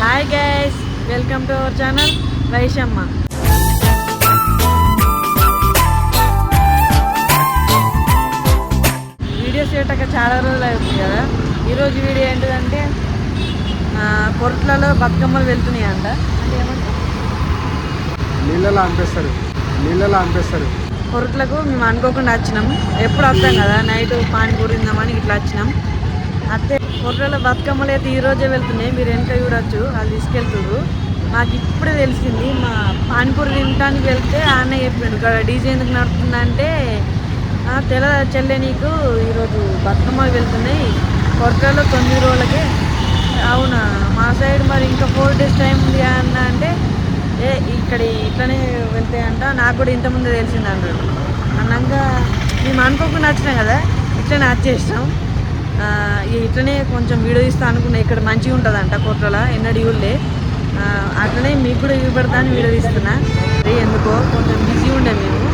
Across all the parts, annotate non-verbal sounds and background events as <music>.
Hi guys welcome to our channel వైషమ్మ videos చేయటక చాలా రోజులు అవుతుంది కదా? ఈరోజు వీడియో ఏంటిదంటే కొరట్లలో బతుకమ్మలు వెళ్తున్నాయి అంట. అంటే ఏమంటారు? నీళ్ళలో అనిపిస్తారు నీళ్ళలో అనిపిస్తారు కొరట్లకు మేము అనుకోకుండా వచ్చినాం. ఎప్పుడు వస్తాం కదా? నైట్ పానీపూరి తిందామని ఇట్లా వచ్చినాం. అంతే కొర్రల బతుకమ్మలు అయితే ఈ రోజే వెళ్తున్నాయి. మీరు వెనక చూడొచ్చు. వాళ్ళు తీసుకెళ్తున్నారు మాకు ఇప్పుడే తెలిసింది మా పానీపూరి తినడానికి వెళ్తే ఆయన చెప్పాడు. ఇక్కడ డీజే ఎందుకు నడుతుందంటే అంటే తెల చెల్లె నీకు? ఈరోజు బతుకమ్మలు వెళ్తున్నాయి. కొరటలో తొమ్మిది రోజులకే. అవునా? మా సైడ్ మరి ఇంకా ఫోర్ డేస్ టైం ఉంది అన్న అంటే ఏ ఇక్కడ ఇట్లనే వెళ్తాయంట. నాకు కూడా ఇంతకుముందే తెలిసింది అన్నాడు. అన్నాక మేము అనుకోకుండా వచ్చినాం కదా? ఇట్లనే వచ్చేసినాం ఇట్లనే కొంచెం వీడియో తీస్తా అనుకున్నా ఇక్కడ మంచిగా ఉంటుందంట కొట్రల ఎన్నడూ ఇవ్వలే అట్లనే మీకు కూడా ఇవి పెడతాను వీడియో తీస్తున్నా. అదే ఎందుకో కొంచెం బిజీ ఉండే మేము.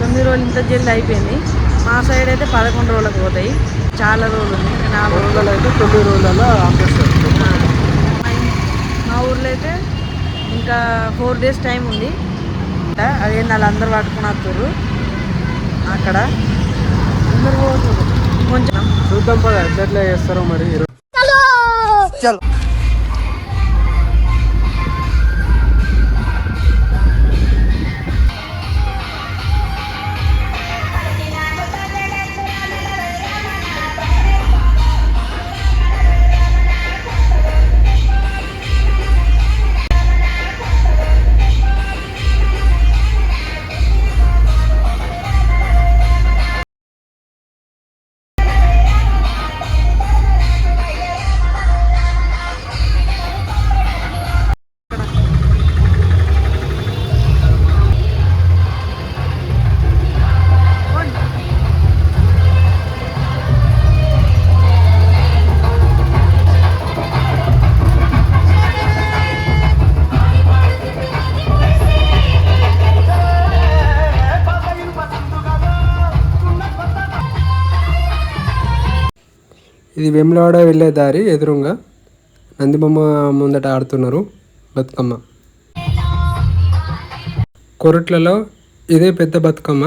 తొమ్మిది రోజులు ఇంత జల్ది అయిపోయింది. మా సైడ్ అయితే పదకొండు రోజులకు పోతాయి. చాలా రోజులు ఇంకా నాలుగు రోజులు రోజులలో అయితే తొమ్మిది రోజులలో మా ఊర్లో అయితే ఇంకా ఫోర్ డేస్ టైం ఉంది. అదేంది వాళ్ళందరూ పట్టుకుని వస్తారు అక్కడ. అందరు పోతున్నారు కొంచెం చూద్దాం పద ఎట్లా చేస్తారో మరి ఈరోజు. ఇది వెమ్లవాడ వెళ్ళే దారి ఎదురుగా నందిబొమ్మ ముందట ఆడుతున్నారు బతుకమ్మ. కొరట్లలో ఇదే పెద్ద బతుకమ్మ.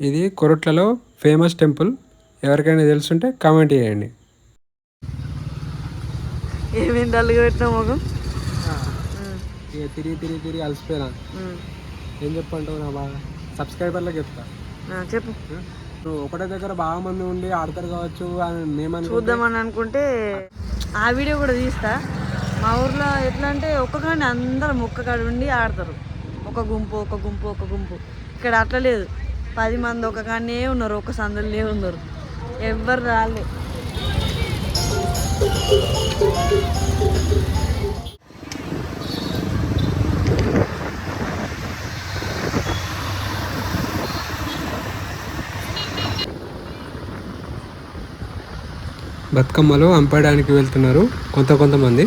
ఇది కొరట్లలో ఫేమస్ టెంపుల్. ఎవరికైనా తెలుసుంటే కామెంట్ చేయండి. ఏమేం డల్గా పెట్టినా మొగం? ఇక తిరిగి తిరిగి తిరిగి అలసిపోయినా. ఏం చెప్పంటావు నా బాగా? సబ్స్క్రైబర్లకు చెప్తా. ఆ, చెప్పు. నువ్వు ఒకటే దగ్గర బాగా మంది ఉండి ఆడతారు కావచ్చు అని మేము చూద్దామని అనుకుంటే ఆ వీడియో కూడా తీస్తా. మా ఊర్లో ఎట్లా అంటే ఒక్కగానే అందరం ఒక్కకాడ ఉండి ఆడతారు. ఒక గుంపు ఒక గుంపు ఒక గుంపు. ఇక్కడ అట్లా లేదు. పది మంది ఒక కాడనే ఉన్నారు ఒక సందులనే ఉన్నారు. ఎవ్వరు రాలే. బతుకమ్మలో అంపడానికి వెళ్తున్నారు కొంత కొంతమంది.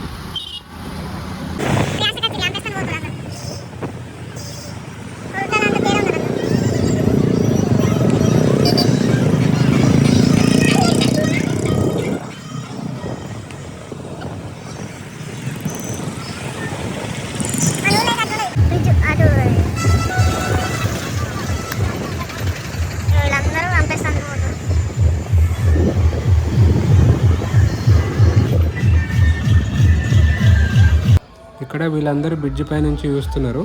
వీళ్ళందరూ బ్రిడ్జ్ పై నుంచి చూస్తున్నారు.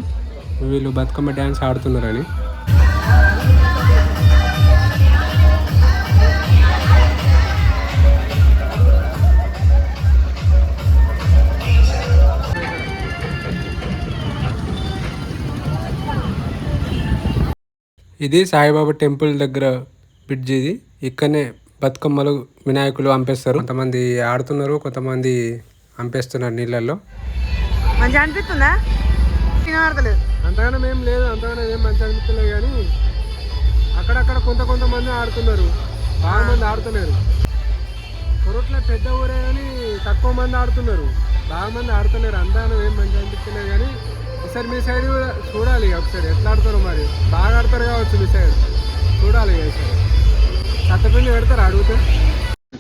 వీళ్ళు బతుకమ్మ డ్యాన్స్ ఆడుతున్నారని. ఇది సాయిబాబా టెంపుల్ దగ్గర బ్రిడ్జ్ ఇది. ఇక్కడనే బతుకమ్మలు వినాయకులు అంపేస్తారు. కొంతమంది ఆడుతున్నారు కొంతమంది అంపేస్తున్నారు నీళ్ళల్లో. మంచిగా అనిపిస్తుందా? వినబడతలేదు. అంతగానం ఏం లేదు అంతగానం ఏం మంచి అనిపించలేదు కానీ అక్కడక్కడ కొంత కొంతమంది ఆడుతున్నారు. బాగా మంది ఆడుతున్నారు కొరట్ల పెద్ద ఊరే కానీ తక్కువ మంది ఆడుతున్నారు. బాగా మంది ఆడుతున్నారు అంతగానం ఏం మంచి అనిపించలేదు కానీ ఒకసారి మీ సైడ్ కూడా చూడాలి ఇక ఒకసారి. ఎట్లా ఆడతారు మరి. బాగా ఆడతారు కావచ్చు మీ సైడ్. చూడాలి ఇక ఈసారి. సత్తపిండి పెడతారు అడిగితే?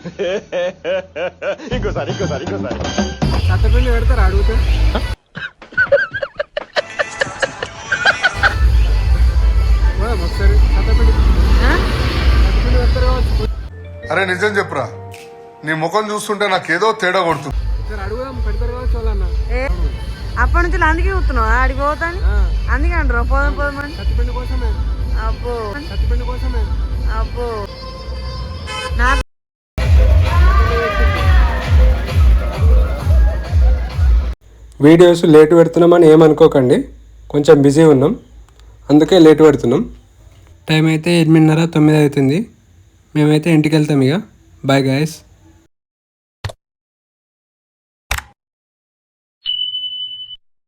<laughs> ఇంకోసారి ఇంకోసారి ఇంకోసారి. సత్తపిండి పెడతారు అడిగితే? పోదాం ఒకసారి సత్తపిండి ఆ? సత్తపిండి పెడతారు కావచ్చు. అరే నిజం చెప్పురా. నీ ముఖం చూస్తుంటే నాకేదో తేడా కొడుతుంది. ఒకసారి అడుగుదాం పెడతారు కావచ్చు వాళ్ళన్న. ఏ అప్పటి నుంచి అందుకే చూస్తున్నావు? ఆడికి పోతాను? అందుకే అంటారు పోదాం పోదామని సత్తిపిండి కోసమే. అబ్బో. సత్తిపిండి కోసమే. అబ్బో. వీడియోస్ లేట్ పెడుతున్నామని ఏమనుకోకండి. కొంచెం బిజీ ఉన్నాం. అందుకే లేట్ పెడుతున్నాం. టైం అయితే ఎనిమిదిన్నర తొమ్మిది అవుతుంది. మేమైతే ఇంటికి వెళ్తాం ఇక. Bye guys